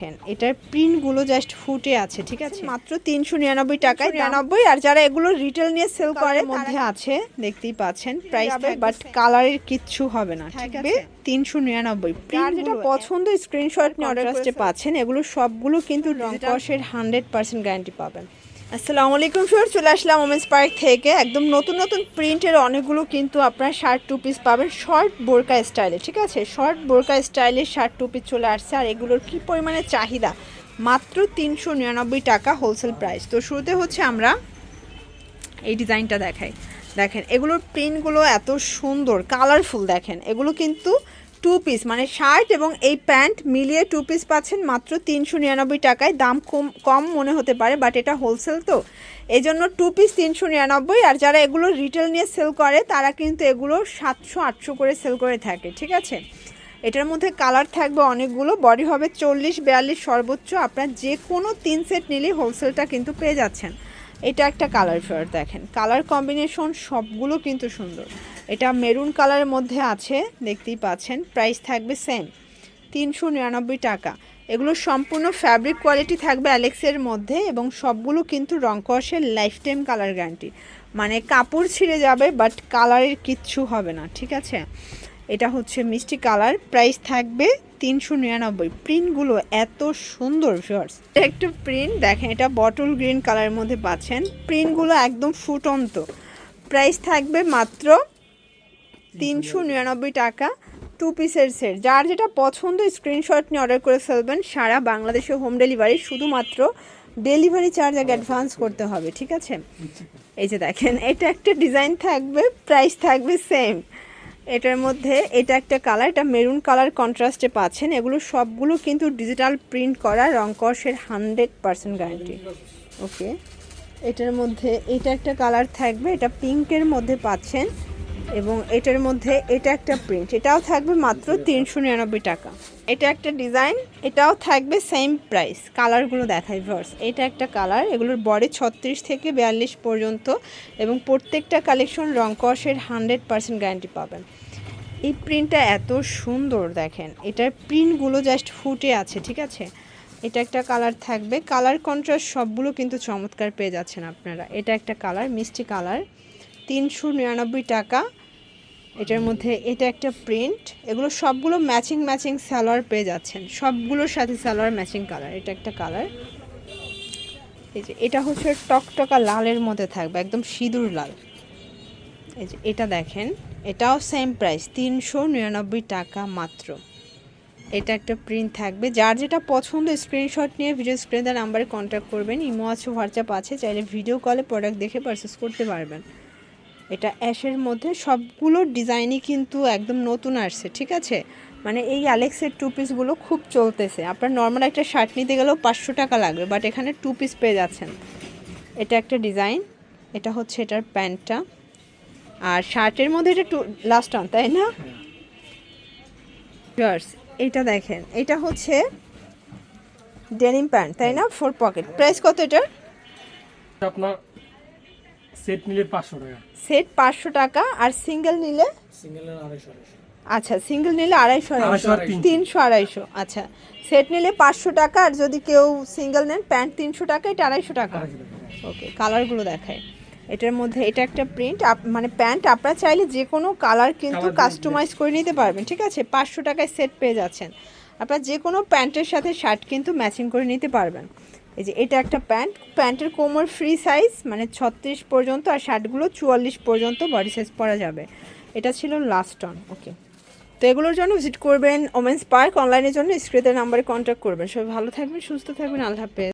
দেখেন এটার প্রিন্টগুলো জাস্ট ফুটে আছে ঠিক আছে? মাত্র তিনশো নিরানব্বই টাকায় নিরানব্বই। আর যারা এগুলো রিটেল নিয়ে সেল করে মধ্যে আছে। দেখতেই পাচ্ছেন প্রাইস বাট কালারের কিচ্ছু হবে না ঠিক আছে। তিনশো নিরানব্বই। আর যেটা পছন্দ স্ক্রিনশট নিয়ে অর্ডার করতে পাচ্ছেন এগুলো সবগুলো কিন্তু রং কষের হান্ড্রেড পার্সেন্ট গ্যারান্টি পাবেন। আসসালামু আলাইকুম স্যার চলে আসলাম ওমেন্স পার্ক থেকে। একদম নতুন নতুন প্রিন্টের অনেকগুলো কিন্তু আপনার শার্ট টু পিস পাবেন। শর্ট বোরকা স্টাইলে ঠিক আছে? শর্ট বোরকা স্টাইলের শার্ট টু পিস চলে আসছে, আর এগুলোর কী পরিমাণে চাহিদা? মাত্র তিনশো নিরানব্বই টাকা হোলসেল প্রাইস তো শুরুতে হচ্ছে আমরা এই ডিজাইনটা দেখাই। দেখেন, এগুলোর প্রিন্টগুলো এত সুন্দর কালারফুল দেখেন। এগুলো কিন্তু টু পিস মানে শার্ট এবং এই প্যান্ট মিলিয়ে টু পিস পাচ্ছেন মাত্র তিনশো নিরানব্বই টাকায়। দাম কম কম মনে হতে পারে বাট এটা হোলসেল তো। এই জন্য টু পিস তিনশো নিরানব্বই, আর যারা এগুলো রিটেল নিয়ে সেল করে, তারা কিন্তু এগুলো সাতশো আটশো করে সেল করে থাকে, ঠিক আছে? এটার মধ্যে কালার থাকবে অনেকগুলো বডি হবে চল্লিশ, বিয়াল্লিশ সর্বোচ্চ, আপনার যে কোনো তিন সেট নিলেই হোলসেলটা কিন্তু পেয়ে যাচ্ছেন। এটা একটা কালার ফেয়ার দেখেন। কালার কম্বিনেশন সবগুলো কিন্তু সুন্দর। এটা মেরুন কালারের মধ্যে আছে, দেখতেই পাচ্ছেন। প্রাইস থাকবে সেম তিনশো নিরানব্বই টাকা। এগুলো সম্পূর্ণ ফ্যাব্রিক কোয়ালিটি থাকবে অ্যালেক্সের মধ্যে এবং সবগুলো কিন্তু রং কষের লাইফ টাইম কালার গ্যারান্টি মানে কাপড় ছিঁড়ে যাবে বাট কালারের কিচ্ছু হবে না, ঠিক আছে? এটা হচ্ছে মিষ্টি কালার প্রাইস থাকবে তিনশো নিরানব্বই। প্রিন্টগুলো এত সুন্দর শর্টস একটু প্রিন্ট দেখেন, এটা বটল গ্রিন কালারের মধ্যে পাচ্ছেন। প্রিন্টগুলো একদম ফুটন্ত। প্রাইস থাকবে মাত্র তিনশো নিরানব্বই টাকা টু পিসের সেট যার যেটা পছন্দ স্ক্রিনশট নিয়ে অর্ডার করে ফেলবেন। সারা বাংলাদেশে হোম ডেলিভারি শুধুমাত্র ডেলিভারি চার্জ আগে অ্যাডভান্স করতে হবে, ঠিক আছে? এই যে দেখেন, এটা একটা ডিজাইন থাকবে প্রাইস থাকবে সেম এটার মধ্যে এটা একটা কালার এটা মেরুন কালার কন্ট্রাস্টে পাচ্ছেন। এগুলো সবগুলো কিন্তু ডিজিটাল প্রিন্ট করা রংকসের হান্ড্রেড পার্সেন্ট গ্যারান্টি ওকে এটার মধ্যে এটা একটা কালার থাকবে, এটা পিঙ্কের মধ্যে পাচ্ছেন। এবং এটার মধ্যে এটা একটা প্রিন্ট এটাও থাকবে মাত্র তিনশো নিরানব্বই টাকা। এটা একটা ডিজাইন এটাও থাকবে সেম প্রাইস কালারগুলো দেখাই ভার্স এটা একটা কালার এগুলোর বডি ছত্রিশ থেকে বিয়াল্লিশ পর্যন্ত এবং প্রত্যেকটা কালেকশন রংকসের হান্ড্রেড পার্সেন্ট গ্যারান্টি পাবেন। এই প্রিন্টটা এত সুন্দর দেখেন। এটার প্রিন্টগুলো জাস্ট ফুটে আছে, ঠিক আছে? এটা একটা কালার থাকবে। কালার কন্ট্রাস্ট সবগুলো কিন্তু চমৎকার পেয়ে যাচ্ছেন আপনারা। এটা একটা কালার মিষ্টি কালার তিনশো নিরানব্বই টাকা। এটার মধ্যে এটা একটা প্রিন্ট এগুলো সবগুলো ম্যাচিং ম্যাচিং সালোয়ার পেয়ে যাচ্ছেন। সবগুলোর সাথে সালোয়ার ম্যাচিং কালার এটা একটা কালার এই যে এটা হচ্ছে টকটকা লালের মধ্যে থাকবে, একদম সিঁদুর লাল। এই যে এটা দেখেন, এটাও সেম প্রাইস তিনশো নিরানব্বই টাকা মাত্র। এটা একটা প্রিন্ট থাকবে। যার যেটা পছন্দ স্ক্রিনশট নিয়ে ভিডিও স্ক্রিনের নাম্বারে কন্ট্যাক্ট করবেন। ইমো আছে হোয়াটসঅ্যাপ আছে, চাইলে ভিডিও কলে প্রোডাক্ট দেখে পারচেস করতে পারবেন। এটা অ্যাশের মধ্যে সবগুলো ডিজাইনই কিন্তু একদম নতুন আসছে, ঠিক আছে? মানে এই অ্যালেক্সের টু পিসগুলো খুব চলতেছে। আপনার নর্মাল একটা শার্ট নিতে গেলেও পাঁচশো টাকা লাগবে বাট এখানে টু পিস পেয়ে যাচ্ছেন। এটা একটা ডিজাইন এটা হচ্ছে এটার প্যান্টটা। আর শার্টের মধ্যে এটা টু লাস্ট অন তাই না? এটা দেখেন, এটা হচ্ছে ডেনিম প্যান্ট তাই না? ফোর পকেট প্রাইস কত এটার? আপনার সেট নিলে পাঁচশো টাকা। সেট পাঁচশো টাকা আর সিঙ্গেল নিলে? সিঙ্গেলের আড়াইশো আড়াইশো। আচ্ছা সিঙ্গেল নিলে আড়াইশো আড়াইশো। আড়াইশো আর তিনশো। তিনশো আড়াইশো আচ্ছা। সেট নিলে পাঁচশো টাকা আর যদি কেউ সিঙ্গেল নেন প্যান্ট তিনশো টাকা এটা আড়াইশো টাকা। ওকে কালারগুলো দেখায় এটার মধ্যে এটা একটা প্রিন্ট মানে প্যান্ট আপনারা চাইলে যে কোনো কালার কিন্তু কাস্টমাইজ করে নিতে পারবেন ঠিক আছে? পাঁচশো টাকায় সেট পেয়ে যাচ্ছেন। আপনারা যে কোনো প্যান্টের সাথে শার্ট কিন্তু ম্যাচিং করে নিতে পারবেন। এই যে এটা একটা প্যান্ট। প্যান্টের কোমর ফ্রি সাইজ মানে ছত্রিশ পর্যন্ত আর শার্টগুলো চুয়াল্লিশ পর্যন্ত বডি সাইজ পরা যাবে। এটা ছিল লাস্ট অন ওকে তো এগুলোর জন্য ভিজিট করবেন ওমেন্স পার্ক অনলাইনের জন্য স্ক্রিনের নাম্বারে কন্ট্যাক্ট করবেন। সবাই ভালো থাকবেন, সুস্থ থাকবেন, আল্লাহ হাফেজ।